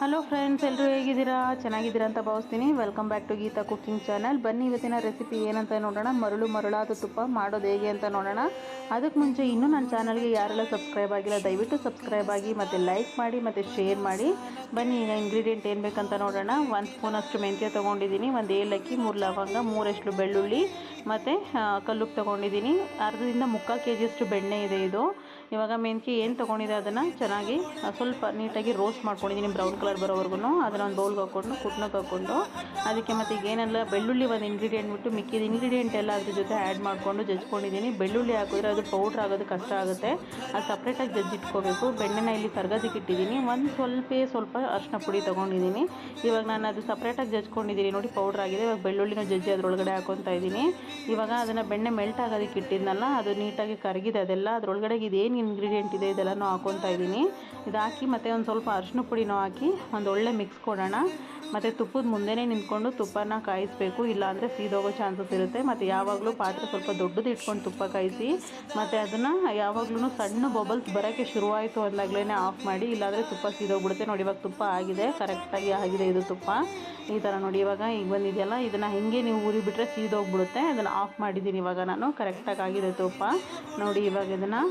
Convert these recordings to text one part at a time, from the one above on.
Hello friends ಎಲ್ಲರೂ ಹೇಗಿದ್ದೀರಾ? ಚೆನ್ನಾಗಿದ್ದೀರಾ ಅಂತ ಭಾವಿಸ್ತೀನಿ. Welcome back to Geeta cooking channel ಬನ್ನಿ ಇವತ್ತಿನ ರೆಸಿಪಿ ಏನಂತ ನೋಡೋಣ. ಮರಳು ಮರಳಾದ ತುಪ್ಪ ಮಾಡೋದು ಹೇಗೆ ಅಂತ ನೋಡೋಣ. ಅದಕ್ಕೆ ಮುಂಚೆ ಇನ್ನೂ ನನ್ನ ಚಾನಲ್ಗೆ ಯಾರೆಲ್ಲ ಸಬ್ಸ್ಕ್ರೈಬ್ ಆಗಿಲ್ಲ, ದಯವಿಟ್ಟು ಸಬ್ಸ್ಕ್ರೈಬ್ ಆಗಿ ಮತ್ತು ಲೈಕ್ ಮಾಡಿ, ಮತ್ತು ಶೇರ್ ಮಾಡಿ. ಬನ್ನಿ ಈಗ ಇಂಗ್ರೀಡಿಯೆಂಟ್ ಏನು ಬೇಕಂತ ನೋಡೋಣ. ಒಂದು ಸ್ಪೂನಷ್ಟು ಮೆಂತ್ಯ ತೊಗೊಂಡಿದ್ದೀನಿ. ಒಂದು ಏಲಕ್ಕಿ, ಮೂರು ಲವಂಗ, ಮೂರಷ್ಟು ಬೆಳ್ಳುಳ್ಳಿ, ಮತ್ತು ಕಲ್ಲುಪ್ಪು ತೊಗೊಂಡಿದ್ದೀನಿ. ಅರ್ಧದಿಂದ ಮುಕ್ಕಾಲು ಕೆ ಜಿಯಷ್ಟು ಬೆಣ್ಣೆ ಇದೆ ಇದು. ಇವಾಗ ಮೆಂತ್ಯ ಏನು ತೊಗೊಂಡಿದೆ ಅದನ್ನು ಚೆನ್ನಾಗಿ ಸ್ವಲ್ಪ ನೀಟಾಗಿ ರೋಸ್ಟ್ ಮಾಡ್ಕೊಂಡಿದ್ದೀನಿ ಬ್ರೌನ್ ಕಲರ್ ಬರೋವರೆಗೂ ಅದನ್ನು ಒಂದು ಬೌಲ್ಗೆ ಹಾಕ್ಕೊಂಡು ಕುಟ್ನಕ್ಕೆ ಹಾಕ್ಕೊಂಡು ಅದಕ್ಕೆ ಮತ್ತು ಈಗ ಏನೆಲ್ಲ ಬೆಳ್ಳುಳ್ಳಿ ಒಂದು ಇಂಗ್ರೀಡಿಯೆಂಟ್ ಬಿಟ್ಟು ಮಿಕ್ಕಿದ ಇಂಗ್ರೀಡಿಯೆಂಟ್ ಎಲ್ಲ ಅದ್ರ ಜೊತೆ ಆ್ಯಡ್ ಮಾಡಿಕೊಂಡು ಜಜ್ಕೊಂಡಿದ್ದೀನಿ ಬೆಳ್ಳುಳ್ಳಿ ಹಾಕಿದ್ರೆ ಅದು ಪೌಡ್ರ್ ಆಗೋದು ಕಷ್ಟ ಆಗುತ್ತೆ. ಅದು ಸಪ್ರೇಟಾಗಿ ಜಜ್ಜಿಟ್ಕೋಬೇಕು ಬೆಣ್ಣೆನ ಇಲ್ಲಿ ಕರ್ಗೋದಕ್ಕೆ ಇಟ್ಟಿದ್ದೀನಿ ಒಂದು ಸ್ವಲ್ಪ ಸ್ವಲ್ಪ ಅರಿಶಿನ ಪುಡಿ ತೊಗೊಂಡಿದ್ದೀನಿ ಇವಾಗ ನಾನು ಅದು ಸಪ್ರೇಟಾಗಿ ಜಜ್ಕೊಂಡಿದ್ದೀನಿ ನೋಡಿ ಪೌಡ್ರ್ ಆಗಿದೆ. ಇವಾಗ ಬೆಳ್ಳುಳ್ಳಿನ ಜಜ್ಜಿ ಅದರೊಳಗಡೆ ಹಾಕೊತಾ ಇದ್ದೀನಿ ಇವಾಗ ಅದನ್ನು ಬೆಣ್ಣೆ ಮೆಲ್ಟ್ ಆಗೋದಕ್ಕೆ ಇಟ್ಟಿದ್ನಲ್ಲ, ಅದು ನೀಟಾಗಿ ಕರಗಿದೆ ಅದೆಲ್ಲ. ಅದರೊಳಗಡೆ ಇದೇನು ಇಂಗ್ರೀಡಿಯೆಂಟ್ ಇದೆ, ಇದೆಲ್ಲನೂ ಹಾಕೊತಾ ಇದ್ದೀನಿ. ಇದು ಹಾಕಿ ಮತ್ತು ಒಂದು ಸ್ವಲ್ಪ ಅರಿಶಿನ ಪುಡಿನೂ ಹಾಕಿ ಒಂದು ಒಳ್ಳೆ ಮಿಕ್ಸ್ ಕೊಡೋಣ. ಮತ್ತು ತುಪ್ಪದ ಮುಂದೆನೇ ನಿಂತ್ಕೊಂಡು ತುಪ್ಪನ ಕಾಯಿಸಬೇಕು, ಇಲ್ಲಾಂದರೆ ಸೀದೋಗೋ ಚಾನ್ಸಸ್ ಇರುತ್ತೆ. ಮತ್ತು ಯಾವಾಗಲೂ ಪಾತ್ರೆ ಸ್ವಲ್ಪ ದೊಡ್ಡದು ಇಟ್ಕೊಂಡು ತುಪ್ಪ ಕಾಯಿಸಿ, ಮತ್ತು ಅದನ್ನು ಯಾವಾಗಲೂ ಸಣ್ಣ ಬಬಲ್ಸ್ ಬರೋಕ್ಕೆ ಶುರುವಾಯಿತು ಅಂದಾಗಲೇ ಆಫ್ ಮಾಡಿ, ಇಲ್ಲಾಂದರೆ ತುಪ್ಪ ಸೀದೋಗ್ಬಿಡುತ್ತೆ. ನೋಡಿ, ಇವಾಗ ತುಪ್ಪ ಆಗಿದೆ ಕರೆಕ್ಟಾಗಿ ಆಗಿದೆ ಇದು ತುಪ್ಪ. ಈ ಥರ ನೋಡಿ, ಇವಾಗ ಈಗ ಬಂದಿದೆಯಲ್ಲ, ಇದನ್ನು ಹೇಗೆ ನೀವು ಉರಿಬಿಟ್ರೆ ಸೀದೋಗ್ಬಿಡುತ್ತೆ, ಅದನ್ನು ಆಫ್ ಮಾಡಿದ್ದೀನಿ ಇವಾಗ ನಾನು. ಕರೆಕ್ಟಾಗಿ ಆಗಿದೆ ತುಪ್ಪ. ನೋಡಿ, ಇವಾಗ ಇದನ್ನು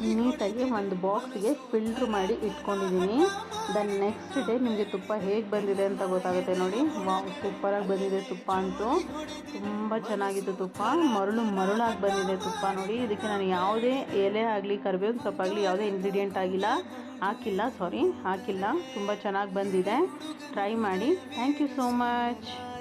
ನೀಟಾಗಿ ಒಂದು ಬಾಕ್ಸ್ಗೆ ಫಿಲ್ಟ್ರ್ ಮಾಡಿ ಇಟ್ಕೊಂಡಿದ್ದೀನಿ. ದೆನ್ ನೆಕ್ಸ್ಟ್ ಡೇ ನಿಮಗೆ ತುಪ್ಪ ಹೇಗೆ ಬಂದಿದೆ ಅಂತ ಗೊತ್ತಾಗುತ್ತೆ ನೋಡಿ. ವಾವ್ ಸೂಪರಾಗಿ ಬಂದಿದೆ ತುಪ್ಪ ಅಂತೂ. ತುಂಬ ಚೆನ್ನಾಗಿತ್ತು ತುಪ್ಪ. ಮರಳು ಮರಳಾಗಿ ಬಂದಿದೆ ತುಪ್ಪ ನೋಡಿ. ಇದಕ್ಕೆ ನಾನು ಯಾವುದೇ ಎಲೆ ಆಗಲಿ, ಕರಿಬೇವಿನ ಸೊಪ್ಪಾಗಲಿ ಯಾವುದೇ ಇಂಗ್ರೀಡಿಯೆಂಟ್ ಆಗಿಲ್ಲ. ಹಾಕಿಲ್ಲ ಸಾರಿ ಹಾಕಿಲ್ಲ. ತುಂಬ ಚೆನ್ನಾಗಿ ಬಂದಿದೆ. ಟ್ರೈ ಮಾಡಿ. Thank you so much